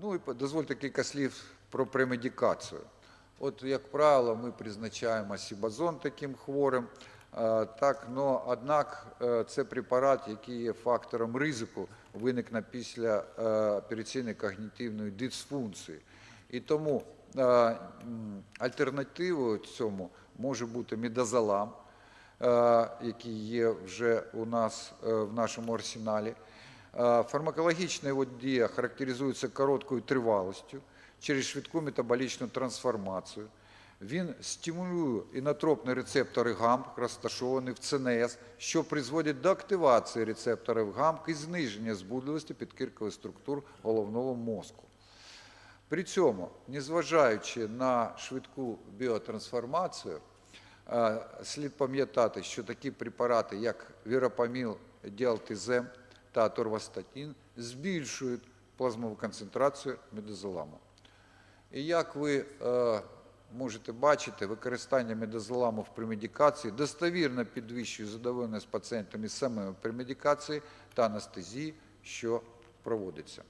Ну і дозвольте кілька слів про премедикацію. От, як правило, ми призначаємо сібазон таким хворим, так, но, однак е, це препарат, який є фактором ризику виникнення після е, операційної когнітивної дисфункції. І тому е, альтернативою цьому може бути мідазолам, е, який є вже у нас в нашому арсеналі. Е, Фармакологічна його дія характеризується короткою тривалістю через швидку метаболічну трансформацію. Він стимулює інотропні рецептори ГАМК, розташовані в ЦНС, що призводить до активації рецепторів ГАМК і зниження збудливості підкіркових структур головного мозку. При цьому, незважаючи на швидку біотрансформацію, е, слід пам'ятати, що такі препарати, як віропаміл, діалтизем та аторвастатин, збільшують плазмову концентрацію медозоламу. І як ви е, можете бачити, використання медозоламу в премедикації достовірно підвищує задоволеність пацієнтами саме при медикації та анестезії, що проводиться.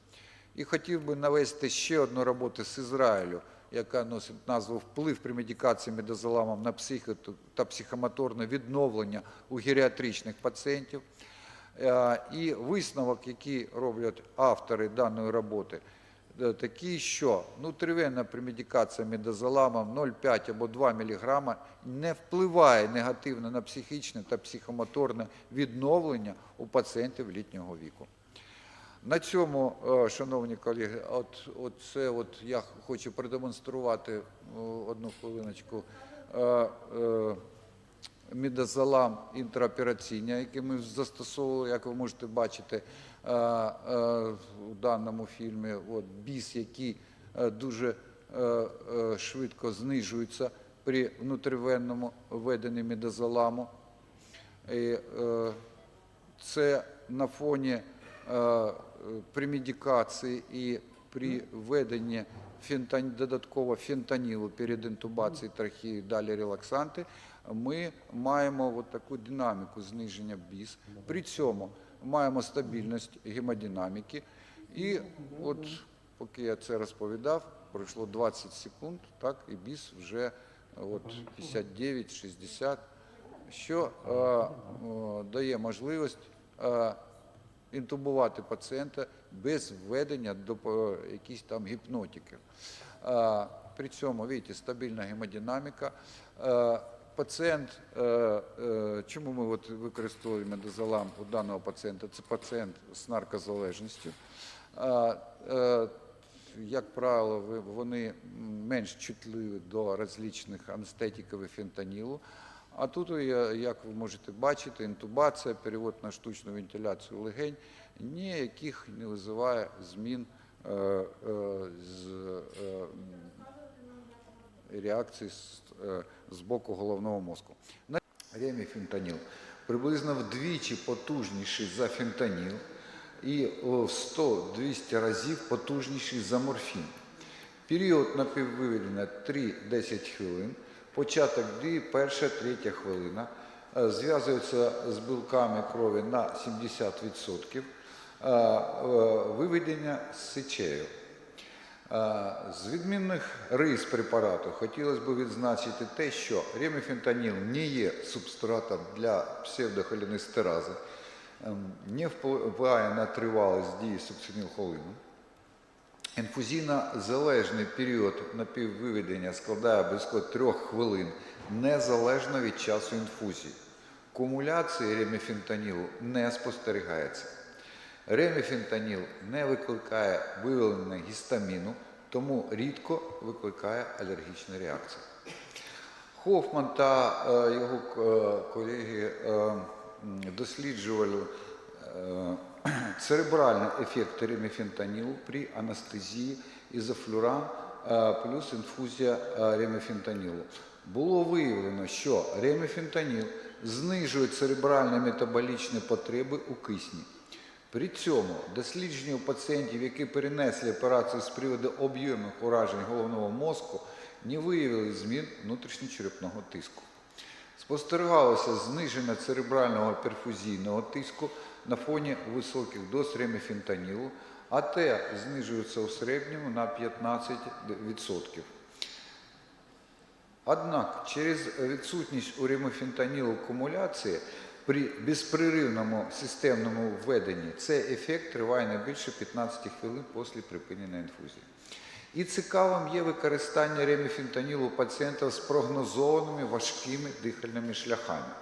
І хотів би навести ще одну роботу з Ізраїлю, яка носить назву Вплив при медикації медозоламом на психо та психомоторне відновлення у геріатричних пацієнтів. Е, І висновок, який роблять автори даної роботи, е, такий, що внутривенна премедикація медозоламом 0,5 або 2 мг не впливає негативно на психічне та психомоторне відновлення у пацієнтів літнього віку. На цьому, е, шановні колеги, от, от це от я хочу продемонструвати одну хвилиночку. Е, е, Мідозолам інтраопераційня, який ми застосовували, як ви можете бачити е, е, у даному фільмі. От біс, який е, дуже е, е, швидко знижується при внутривенному введенні мідозоламу. І, е, це на фоні е, при медикації і при введенні додатково фентанілу перед інтубацією трахеї, далі релаксанти, ми маємо от таку динаміку зниження біс. При цьому маємо стабільність гемодинаміки. І от поки я це розповідав, пройшло 20 секунд, так, і біс вже от 59-60 що е, е, дає можливість е, інтубувати пацієнта без введення до е, якихось там гіпнотиків. Е, при цьому, бачите, стабільна гемодинаміка. Е, пацієнт, е, е, чому ми от використовуємо медозолам у даного пацієнта? Це пацієнт з наркозалежністю. Е, як правило, вони менш чутливі до различних анестетиків і фентанілу. А тут, як ви можете бачити, інтубація, перевод на штучну вентиляцію легень ніяких не визиває змін з реакції з, е, боку головного мозку. Реміфентаніл приблизно вдвічі потужніший за фентаніл і в 100-200 разів потужніший за морфін. Період напіввиведення 3-10 хвилин, початок дії перша третя хвилина, Е, зв'язується з білками крові на 70%, е, е, виведення з сечею. З відмінних рис препарату хотілося б відзначити те, що реміфентаніл не є субстратом для псевдохолінестерази, ем, не впливає на тривалість дії сукцинілхолину. Інфузійно-залежний період напіввиведення складає близько трьох хвилин, незалежно від часу інфузії. Кумуляції реміфентанілу не спостерігається. Реміфентаніл не викликає виявлення гістаміну, тому рідко викликає алергічні реакції. Хофман та е, його е, колеги е, досліджували церебральний ефект реміфентанілу при анестезії ізофлюран плюс інфузія реміфентанілу. Було виявлено, що реміфентаніл знижує церебральні метаболічні потреби у кисні. При цьому дослідження у пацієнтів, які перенесли операцію з приводу об'ємних уражень головного мозку, не виявили змін внутрішньочерепного тиску. Спостерігалося зниження церебрального перфузійного тиску на фоні високих доз реміфентанілу, АТ знижується у середньому на 15%. Однак через відсутність у ремофентанілу кумуляції при безпреривному системному введенні цей ефект триває не більше 15 хвилин після припинення інфузії. І цікавим є використання реміфентанілу у пацієнтів з прогнозованими важкими дихальними шляхами.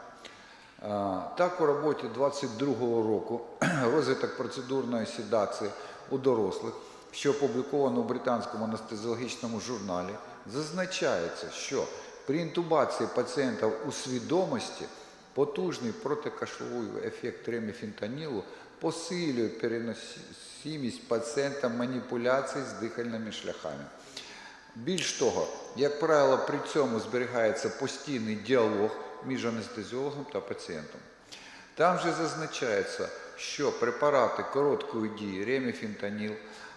Так, у роботі 22-го року розвиток процедурної седації у дорослих, що опубліковано у британському анестезіологічному журналі, зазначається, що при інтубації пацієнта у свідомості потужний протикашловий ефект реміфентанілу посилює переносимість пацієнта маніпуляцій з дихальними шляхами. Більш того, як правило, при цьому зберігається постійний діалог між анестезіологом та пацієнтом. Там же зазначається, що препарати короткої дії реміфентаніл,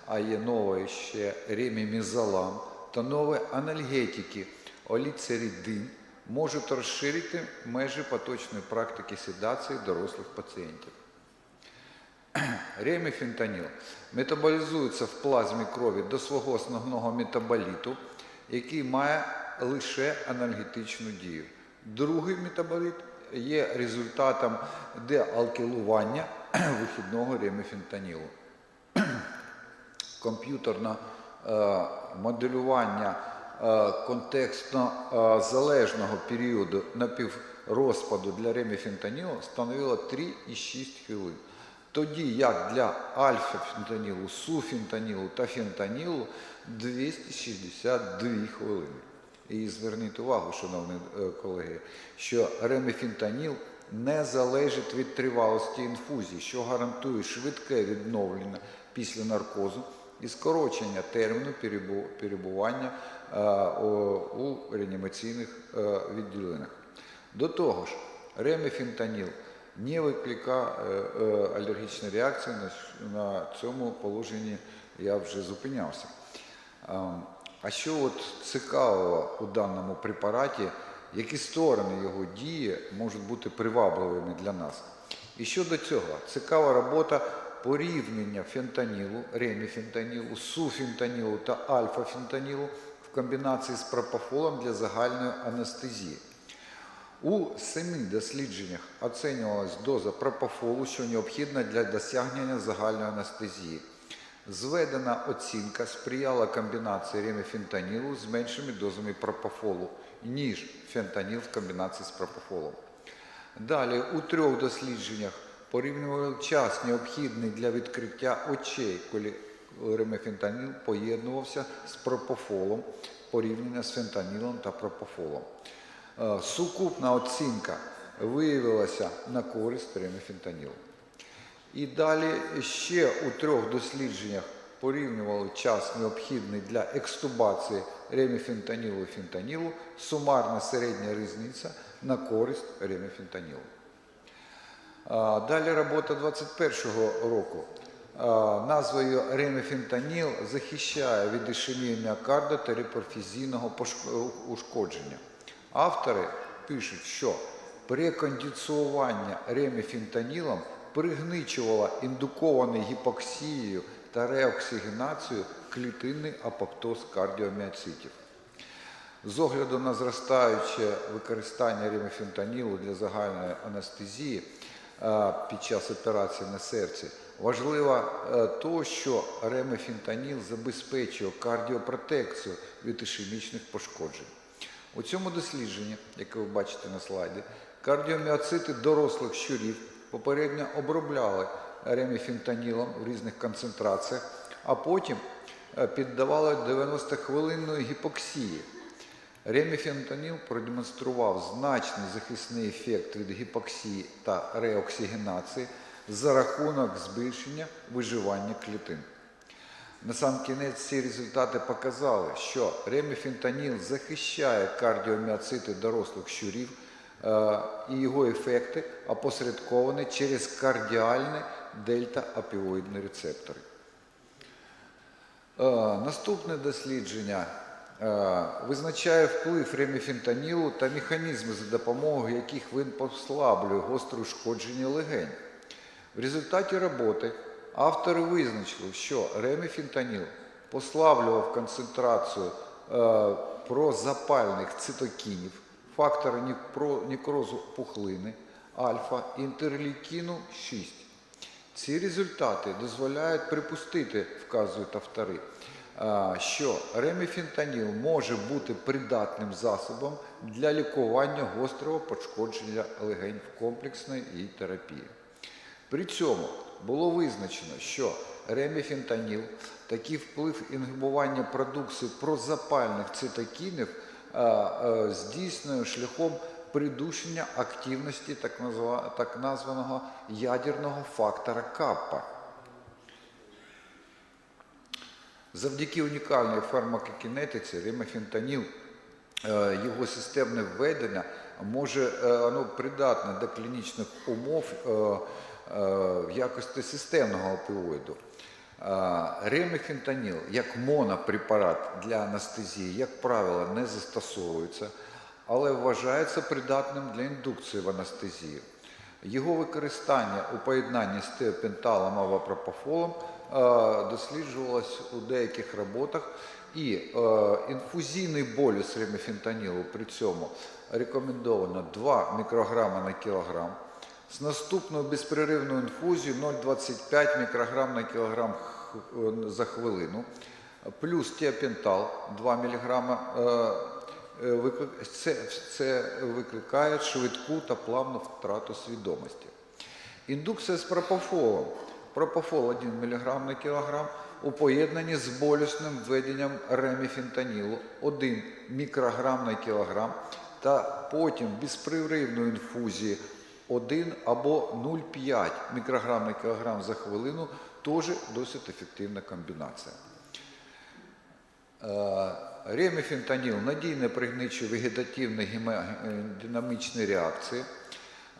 а є нове ще ремімізолам та нові анальгетики оліцеридин можуть розширити межі поточної практики седації дорослих пацієнтів. Реміфентаніл метаболізується в плазмі крові до свого основного метаболіту, який має лише анальгетичну дію. Другий метаболіт є результатом деалкилування вихідного реміфентанілу. Комп'ютерне е, моделювання контекстно е, залежного періоду напіврозпаду для реміфентанілу становило 3,6 хвилин. Тоді як для альфа-фентанілу, суфентанілу та фентанілу 262 хвилини. І зверніть увагу, шановні е, колеги, що реміфентаніл не залежить від тривалості інфузії, що гарантує швидке відновлення після наркозу і скорочення терміну перебу- перебування е, у реанімаційних е, відділеннях. До того ж, реміфентаніл не викликає е, е, реакції, на цьому положенні я вже зупинявся. А що от цікавого у даному препараті, які сторони його дії можуть бути привабливими для нас? І щодо цього, цікава робота порівняння фентанілу, реміфентанілу, суфентанілу та альфа-фентанілу комбінації з пропофолом для загальної анестезії. У семи дослідженнях оцінювалась доза пропофолу, що необхідна для досягнення загальної анестезії. Зведена оцінка сприяла комбінації реміфентанілу з меншими дозами пропофолу, ніж фентаніл в комбінації з пропофолом. Далі у трьох дослідженнях порівнювали час, необхідний для відкриття очей, коли ремефентаніл поєднувався з пропофолом, порівняно з фентанілом та пропофолом. Е, Сукупна оцінка виявилася на користь ремефентанілу. І далі ще у трьох дослідженнях порівнювали час необхідний для екстубації реміфентанілу і фентанілу, сумарна середня різниця на користь реміфентанілу. Далі робота 21-го року. А, Назвою реміфентаніл захищає від ішемії міокарда та гіперфізійного пош- ушкодження. Автори пишуть, що перекондиціювання реміфентанілом пригничувало індукований гіпоксією та реоксигенацією клітинний апоптоз кардіоміоцитів. З огляду на зростаюче використання реміфентанілу для загальної анестезії е, під час операції на серці, важливо е, то, що реміфентаніл забезпечує кардіопротекцію від ішемічних пошкоджень. У цьому дослідженні, яке ви бачите на слайді, кардіоміоцити дорослих щурів попередньо обробляли реміфентанілом в різних концентраціях, а потім е, піддавали 90-хвилинної гіпоксії. Реміфентаніл продемонстрував значний захисний ефект від гіпоксії та реоксигенації за рахунок збільшення виживання клітин. На сам кінець ці результати показали, що реміфентаніл захищає кардіоміоцити дорослих щурів е, і його ефекти опосередковані через кардіальні дельта-апіоїдні рецептори. Е, Наступне дослідження е, визначає вплив реміфентанілу та механізми, за допомогою яких він послаблює гостре ушкодження легень. В результаті роботи автори визначили, що реміфентаніл послаблював концентрацію е, прозапальних цитокінів, фактора некрозу пухлини, альфа, інтерлікіну 6. Ці результати дозволяють припустити, вказують автори, а, що реміфентаніл може бути придатним засобом для лікування гострого пошкодження легень в комплексної терапії. При цьому було визначено, що реміфентаніл такий вплив інгибування продукції прозапальних цитокінів а, здійснює шляхом придушення активності так, назва- так названого ядерного фактора каппа. Завдяки унікальній фармакокінетиці ремофентаніл, е, його системне введення може е, воно придатне до клінічних умов е, е, в якості системного опіоїду. Е, як монопрепарат для анестезії, як правило, не застосовується, але вважається придатним для індукції в анестезію. Його використання у поєднанні з теопенталом або пропофолом е, досліджувалось у деяких роботах, і е, інфузійний болюс реміфентанілу при цьому рекомендовано 2 мікрограми на кілограм. З наступною безперервною інфузією 0,25 мікрограм на кілограм е, за хвилину, плюс тіопентал 2 мг. Е, Це, це викликає швидку та плавну втрату свідомості. Індукція з пропофолом. Пропофол 1 мг на кілограм у поєднанні з болісним введенням реміфентанілу 1 мікрограм на кілограм та потім безпривривної інфузії 1 або 0,5 мікрограм на кілограм за хвилину теж досить ефективна комбінація. Е, Реміфентаніл надійне пригничує вегетативні гемодинамічні реакції.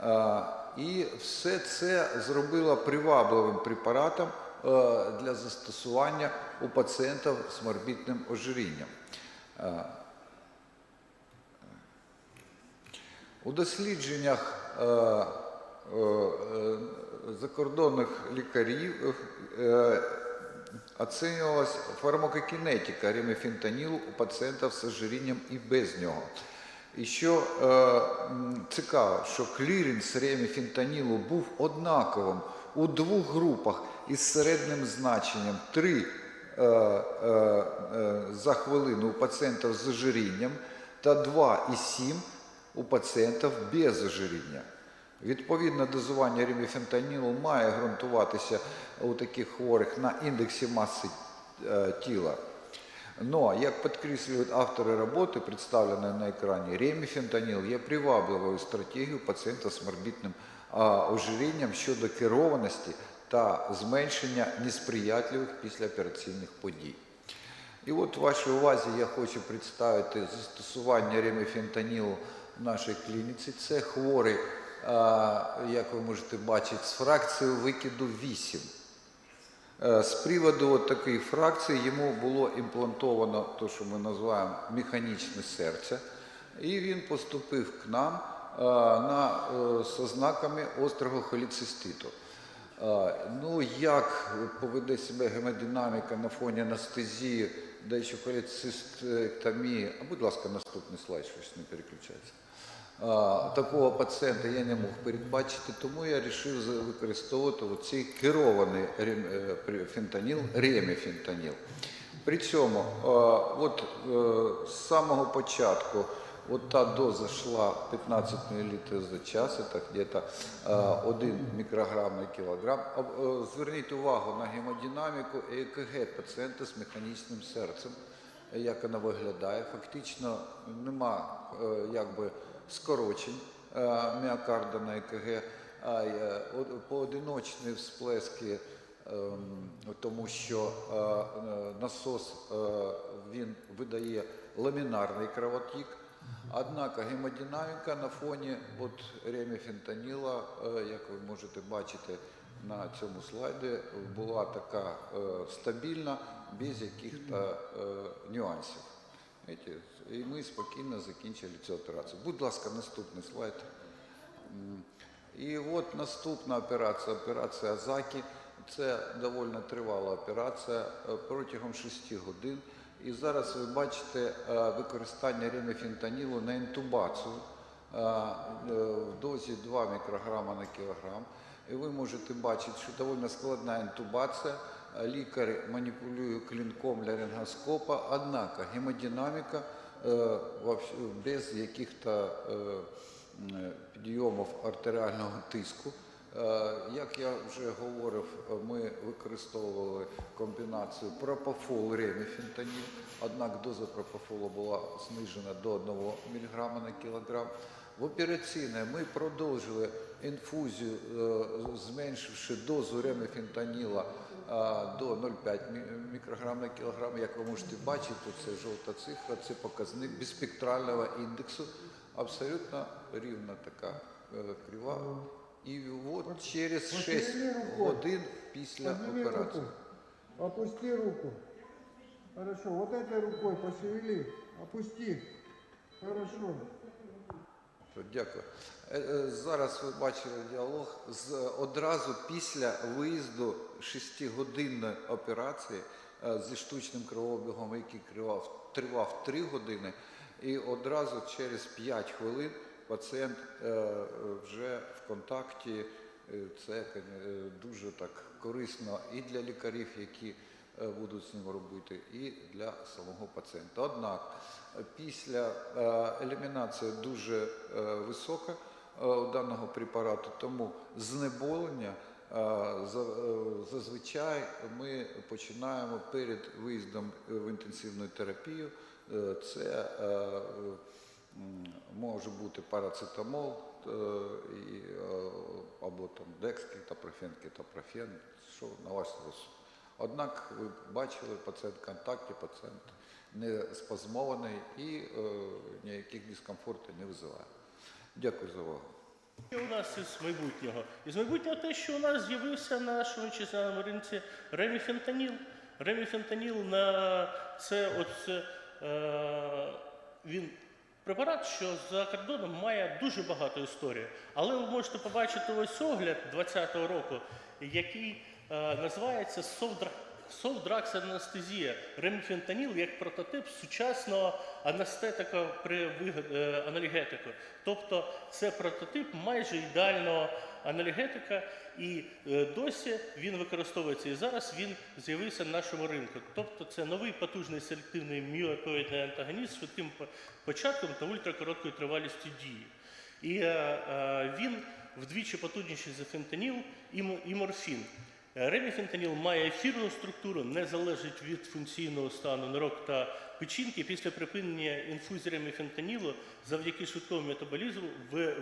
Е, І все це зробило привабливим препаратом е, для застосування у пацієнтів з морбітним ожирінням. Е, У дослідженнях е, е, е, закордонних лікарів е, оцінювалась фармакокінетика реміфентанілу у пацієнтів з ожирінням і без нього. І що е, цікаво, що кліренс реміфентанілу був однаковим у двох групах із середнім значенням 3 е, е, е, за хвилину у пацієнтів з ожирінням та 2,7 у пацієнтів без ожиріння. Відповідне дозування реміфентанілу має ґрунтуватися у таких хворих на індексі маси е, тіла. Но, як підкреслюють автори роботи, представленої на екрані, реміфентаніл є привабливою стратегією пацієнта з морбітним а, ожирінням щодо керованості та зменшення несприятливих післяопераційних подій. І от вашій увазі я хочу представити застосування реміфентанілу в нашій клініці. Це хворий, як ви можете бачити, з фракцією викиду 8. Е, З приводу такої фракції йому було імплантовано те, що ми називаємо механічне серце, і він поступив к нам е, на, е, з ознаками острого холециститу. Е, Ну, як поведе себе гемодинаміка на фоні анестезії, де ще холецистектомії, а будь ласка, наступний слайд, щось не переключається. Такого пацієнта я не мог передбачити, тому я вирішив використовувати оцей керований е, фентаніл, реміфентаніл. При цьому е, от, е, з самого початку от та доза йшла 15 мл за час, це где-то 1 мікрограм на кілограм. Е, Зверніть увагу на гемодинаміку ЕКГ пацієнта з механічним серцем як вона виглядає. Фактично нема е, якби скорочень е, міокарда на ЕКГ, а е, поодиночні всплески, ем, тому що е, насос він видає ламінарний кровотік. Однак гемодинаміка на фоні от реміфентаніла, як ви можете бачити на цьому слайді, була така стабільна, без яких-то е, нюансів. Знаєте, І ми спокійно закінчили цю операцію. Будь ласка, наступний слайд. І от наступна операція, операція Азакі. Це доволі тривала операція е, протягом 6 годин. І зараз ви бачите е, використання реміфентанілу на інтубацію е, в дозі 2 мікрограма на кілограм. І ви можете бачити, що доволі складна інтубація. Лікар маніпулює клінком ларингоскопа, однак гемодинаміка е, без яких-то е, підйомів артеріального тиску. Е, Як я вже говорив, ми використовували комбінацію пропофол реміфентанін, однак доза пропофолу була знижена до 1 мг на кілограм. В операційній ми продовжили інфузію, зменшивши дозу реміфентаніла до 0,5 мі- мікрограм на кілограм. Як ви можете бачити, це жовта цифра, це показник біспектрального індексу, абсолютно рівна така е, крива. І от через 6 годин після операції. Опусти руку. Хорошо. Вот этой рукой пошевели. Опусти. Хорошо. Дякую. Е, е, Зараз ви бачили діалог з одразу після виїзду шестигодинної операції е, зі штучним кровообігом, який тривав, тривав 3 години, і одразу через 5 хвилин пацієнт вже в контакті. Це дуже так корисно і для лікарів, які будуть з ним робити, і для самого пацієнта. Однак після е, елімінація дуже висока даного препарату, тому знеболення е, е, зазвичай ми починаємо перед виїздом в інтенсивну терапію. Е, Це е, е, може бути парацетамол е, е, або там декскітапрофен, кетапрофен, що на ваш розсуд. Однак ви бачили пацієнт в контакті, пацієнт не спазмований і е, ніяких дискомфортів не визиває. Дякую за увагу. Що у нас із майбутнього? Із майбутнього те, що у нас з'явився на нашому вітчизняному ринці реміфентаніл. Реміфентаніл на це от, е, він препарат, що за кордоном має дуже багато історії. Але ви можете побачити ось огляд 2020 року, який е, називається «Soft Soft Drugs анестезія. Реміфентаніл як прототип сучасного анестетика при е, анальгетику. Тобто це прототип майже ідеального анальгетика, і е, досі він використовується. І зараз він з'явився на нашому ринку. Тобто це новий потужний селективний міопоїдний антагоніст з швидким початком та ультракороткою тривалістю дії. І е, він вдвічі потужніший за фентаніл і морфін. Е, Реміфентаніл має ефірну структуру, не залежить від функційного стану нирок та печінки. Після припинення інфузії реміфентанілу завдяки швидкому метаболізму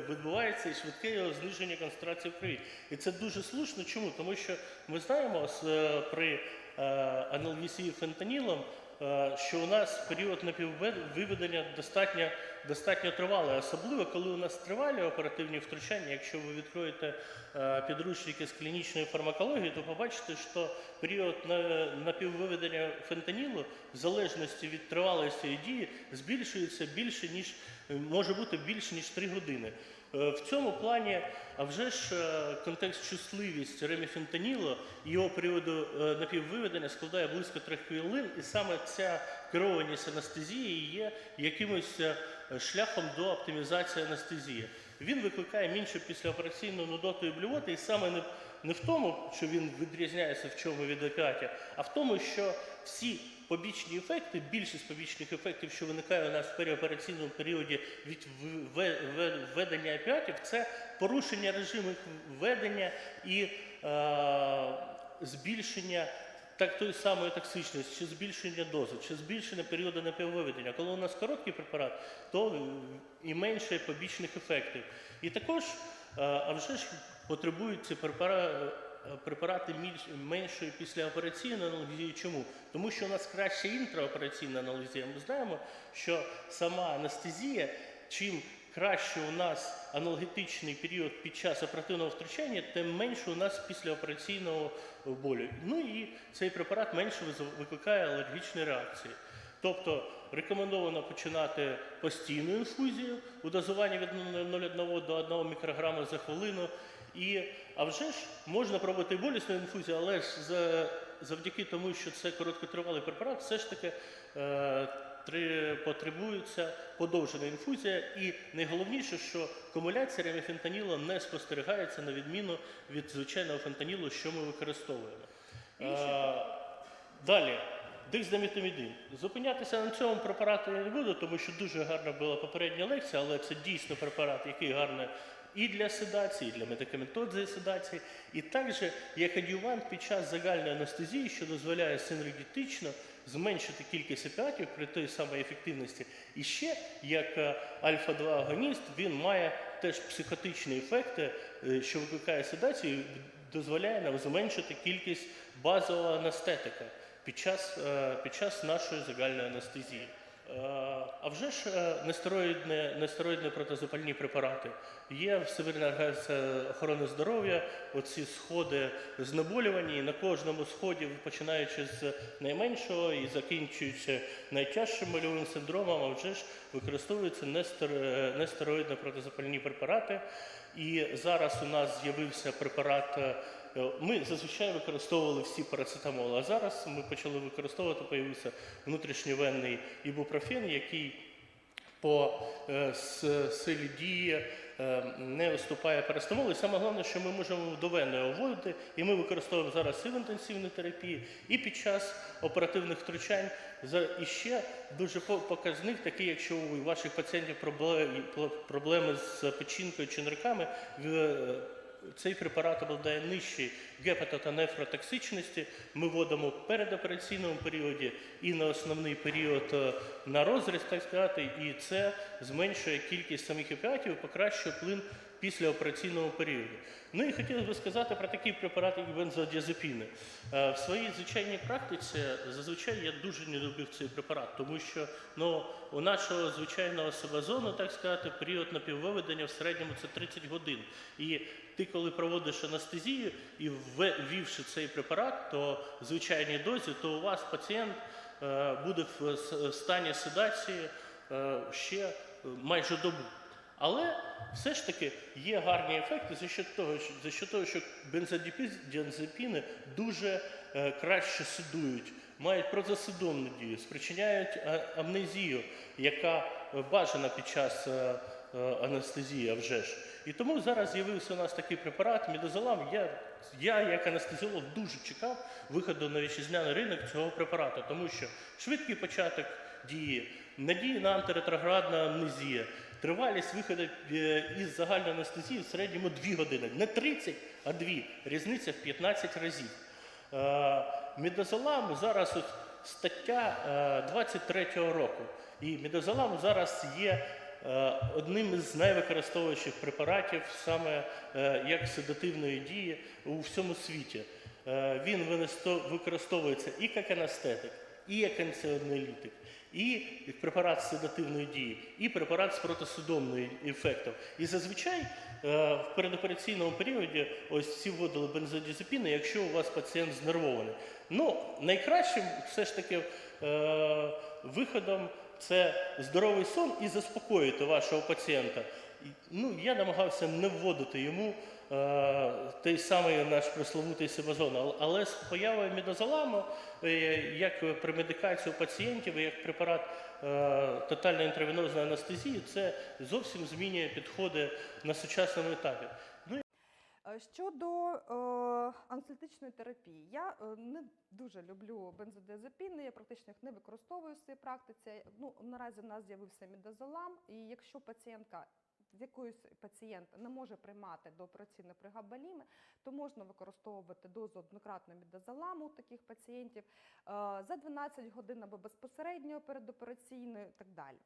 відбувається швидке його зниження концентрації в крові. І це дуже слушно. Чому? Тому що ми знаємо е, при аналгісії фентанілом, е, що у нас період напіввиведення достатньо, достатньо тривалий, особливо коли у нас тривалі оперативні втручання. Якщо ви відкроєте е, підручники з клінічної фармакології, то побачите, що період на- напіввиведення фентанілу, в залежності від тривалості дії, збільшується більше ніж може бути більше ніж 3 години. Е, В цьому плані, а вже ж е, контекст чутливість реміфентанілу його періоду е, напіввиведення складає близько 3 хвилин, і саме ця керованість анестезії є якимось шляхом до оптимізації анестезії. Він викликає меншу післяопераційну нудоту і блювоти, і саме не, не в тому, що він відрізняється в чому від опіатів, а в тому, що всі побічні ефекти, більшість побічних ефектів, що виникає у нас в переопераційному періоді від введення опіатів, це порушення режиму введення і е, збільшення так тої самої токсичності, чи збільшення дози, чи збільшення періоду напіввиведення. Коли у нас короткий препарат, то і менше побічних ефектів. І також, е, а вже ж потребують ці препара- е, препарати меншої післяопераційної аналгезії. Чому? Тому що у нас краще інтраопераційна аналгезія. Ми знаємо, що сама анестезія, чим краще у нас аналгетичний період під час оперативного втручання, тим менше у нас післяопераційного болю. Ну і цей препарат менше викликає алергічні реакції. Тобто рекомендовано починати постійну інфузію у дозуванні від 0,1 до 1 мікрограма за хвилину і А вже ж можна пробувати болісну інфузію, але ж за, завдяки тому, що це короткотривалий препарат, все ж таки е, три, потребується подовжена інфузія. І найголовніше, що кумуляція реміфентанілу не спостерігається на відміну від звичайного фентанілу, що ми використовуємо. Е, далі. Дексдамітамідин. Зупинятися на цьому препараті я не буду, тому що дуже гарна була попередня лекція, але це дійсно препарат, який гарний і для седації, і для медикаментозної седації, і також як адювант під час загальної анестезії, що дозволяє синергетично зменшити кількість опіатів при той самій ефективності. І ще як е, альфа-2 агоніст він має теж психотичні ефекти, е, що викликає седацію, і дозволяє нам зменшити кількість базового анестетика під час, е, під час нашої загальної анестезії. Е, А вже ж е, нестероїдні, нестероїдні протизапальні препарати. Є в Всемирній організації охорони здоров'я оці сходи знеболювання, і на кожному сході, починаючи з найменшого і закінчуючи найтяжчим больовим синдромом, а вже ж використовуються е, нестероїдні протизапальні препарати. І зараз у нас з'явився препарат. Е, Ми зазвичай використовували всі парацетамоли, а зараз ми почали використовувати, появився внутрішньовенний ібупрофен, який по е, силі дії е, не уступає парацетамолу. І саме головне, що ми можемо довенно його вводити, і ми використовуємо зараз і в інтенсивній терапії, і під час оперативних втручань. І ще дуже показник, такий, якщо у ваших пацієнтів проблеми, з печінкою чи нирками, цей препарат обладає нижчій гепато та нефротоксичності. Ми вводимо в передопераційному періоді і на основний період е, на розріз, так сказати, і це зменшує кількість самих опіатів покращує плин післяопераційного періоду. Ну і хотілося б сказати про такі препарати, як бензодіазепіни. Е, В своїй звичайній практиці зазвичай я дуже не любив цей препарат, тому що ну, у нашого звичайного себазону, так сказати, період напіввиведення в середньому це 30 годин. І ти, коли проводиш анестезію і ввівши цей препарат, то в звичайній дозі, то у вас пацієнт е, буде в стані седації е, ще майже добу. Але все ж таки є гарні ефекти за що того, за що того, що бензодіазепіни дуже е, краще сидують, мають протисудомну дію, спричиняють е, амнезію, яка бажана під час е, е, анестезії, вже ж. І тому зараз з'явився у нас такий препарат мідозолам. Я, я як анестезіолог дуже чекав виходу на вітчизняний ринок цього препарату, тому що швидкий початок дії, надія на антиретроградна амнезія, тривалість виходу е, із загальної анестезії в середньому 2 години. Не 30, а 2. Різниця в 15 разів. Е, зараз от стаття е, 23-го року. І мідозолам зараз є е, одним із найвикористовуючих препаратів саме е, як седативної дії у всьому світі. Е, Він використовується і як анестетик, і як антианелітик, і препарат з седативної дії, і препарат з протисудомною ефектом. І зазвичай е, в передопераційному періоді ось ці вводили бензодіазепіни, якщо у вас пацієнт знервований. Ну, найкращим все ж таки е, виходом це здоровий сон і заспокоїти вашого пацієнта. Ну, я намагався не вводити йому е, той самий наш пресловутий себазон, Але- з появою мідозоламу, е, як при медикації пацієнтів, як препарат е, тотальної інтравенозної анестезії, це зовсім змінює підходи на сучасному етапі. Ну, Е, Щодо е, анестетичної терапії, я е, не дуже люблю бензодиазепіни, я практично їх не використовую в своїй практиці. Ну, наразі в нас з'явився мідозолам, і якщо пацієнтка з якоїсь пацієнт не може приймати до операційної пригабаліми, то можна використовувати дозу однократного мідозоламу у таких пацієнтів е, за 12 годин або безпосередньо передопераційно і так далі.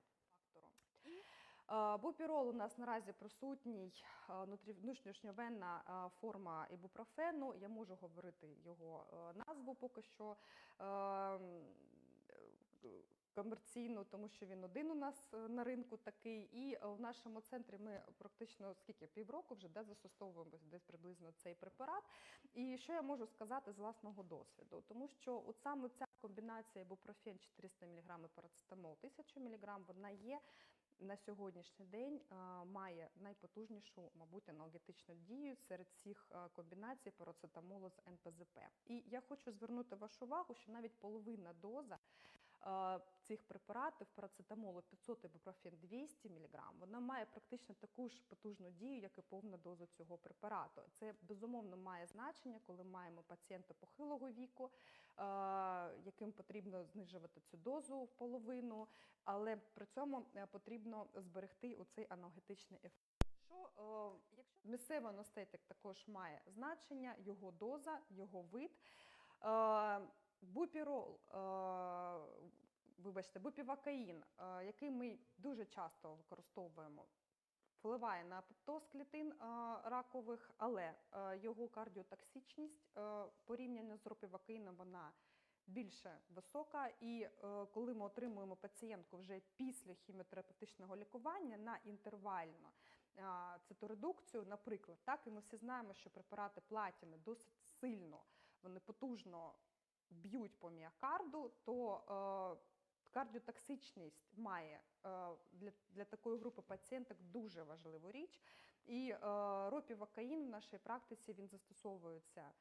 Е, Бупірол у нас наразі присутній е, внутрішньовенна форма ібупрофену. Я можу говорити його назву поки що м, комерційно, тому що він один у нас е, на ринку такий. І е, в нашому центрі ми практично скільки півроку вже де застосовуємо десь приблизно цей препарат. І що я можу сказати з власного досвіду? Тому що от саме ця комбінація ібупрофен 400 мг парацетамол 1000 мг, вона є на сьогоднішній день е, має найпотужнішу, мабуть, аналгетичну дію серед всіх комбінацій парацетамолу з НПЗП. І я хочу звернути вашу увагу, що навіть половина доза цих препаратів парацетамолу 500 ібупрофен 200 мг, вона має практично таку ж потужну дію, як і повна доза цього препарату. Це безумовно має значення, коли маємо пацієнта похилого віку, яким потрібно знижувати цю дозу в половину, але при цьому е, потрібно зберегти оцей аналгетичний ефект. Що, якщо місцевий анестетик також має значення, його доза, його вид. Бупірол, е, вибачте, бупівакаїн, е, який ми дуже часто використовуємо, впливає на апоптоз клітин е, ракових, але його кардіотоксичність порівняно з ропівакаїном вона більше висока. І коли ми отримуємо пацієнтку вже після хіміотерапевтичного лікування на інтервально е, циторедукцію, наприклад, так, і ми всі знаємо, що препарати платіни досить сильно, вони потужно б'ють по міокарду, то е, кардіотоксичність має е, для, для такої групи пацієнток дуже важливу річ. І е, ропівакаїн в нашій практиці він застосовується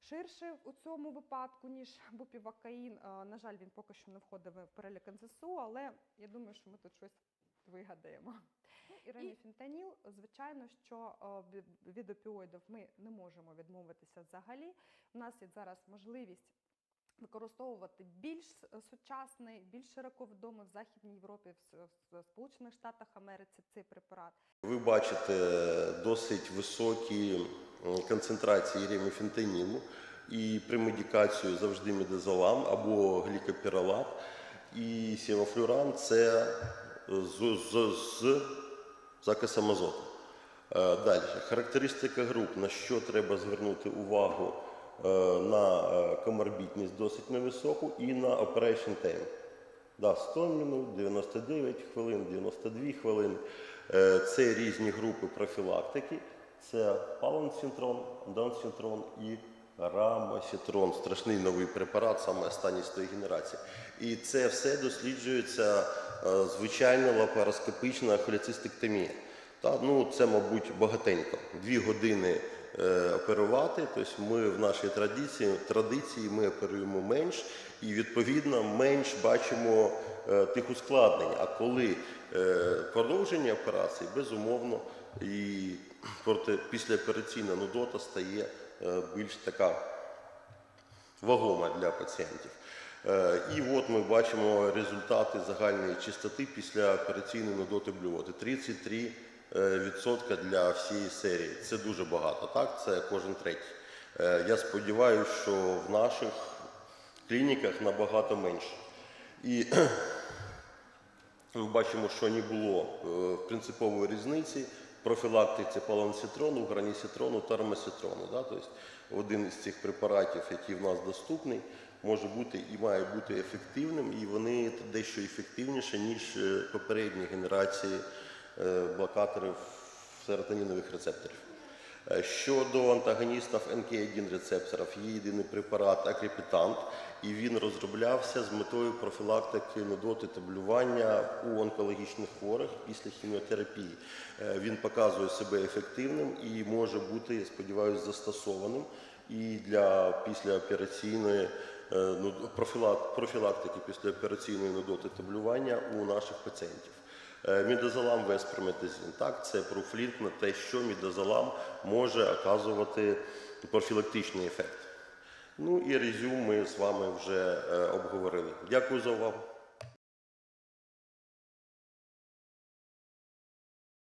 ширше у цьому випадку, ніж бупівакаїн. На жаль, він поки що не входить в перелік НЗСУ, але я думаю, що ми тут щось вигадаємо. Ну, і реміфентаніл, звичайно, що від- від опіоїдів ми не можемо відмовитися взагалі. У нас є зараз можливість використовувати більш сучасний, більш широко відомий в Західній Європі, в Сполучених Штатах Америці цей препарат. Ви бачите досить високі концентрації реміфентанілу і при медикацію завжди мідозолам або глікопіролат. І сівофлюран це з, з, з закисом азоту. Е, Далі, характеристика груп, на що треба звернути увагу е, на е, коморбідність досить невисоку і на operation time. Да, 100 минут, 99 хвилин, 92 хвилини. Е, Це різні групи профілактики. Це палансинтрон, даунсинтрон і рамосітрон. Страшний новий препарат, саме останній з тої генерації. І це все досліджується е, звичайно лапароскопічна холецистектомія. Та, ну, це, мабуть, багатенько. Дві години е, оперувати. Тобто ми в нашій традиції, традиції ми оперуємо менш і відповідно менш бачимо е, тих ускладнень. А коли е, продовження операції, безумовно, і післяопераційна нудота стає е, більш така вагома для пацієнтів. Е, І от ми бачимо результати загальної чистоти після операційної нудоти блювоти. 33 е, відсотка для всієї серії. Це дуже багато, так? Це кожен третій. Е, Я сподіваюся, що в наших клініках набагато менше. І ми бачимо, що не було е, принципової різниці в профілактиці паланситрону, граніситрону та ромаситрону. Да? Тобто один із цих препаратів, який в нас доступний, може бути і має бути ефективним, і вони дещо ефективніші, ніж е, попередні генерації е, блокаторів серотонінових рецепторів. Е, Щодо антагоністів НК1 рецепторів, є єдиний препарат акрепітант, і він розроблявся з метою профілактики нудоти та блювання у онкологічних хворих після хіміотерапії. Е, Він показує себе ефективним і може бути, я сподіваюся, застосованим і для післяопераційної е, профілак- профілактики післяопераційної нудоти та блювання у наших пацієнтів. Е, Мідозолам весперметазин. Так, це профлінт на те, що мідозолам може оказувати профілактичний ефект. Ну і резюм ми з вами вже е, обговорили. Дякую за увагу.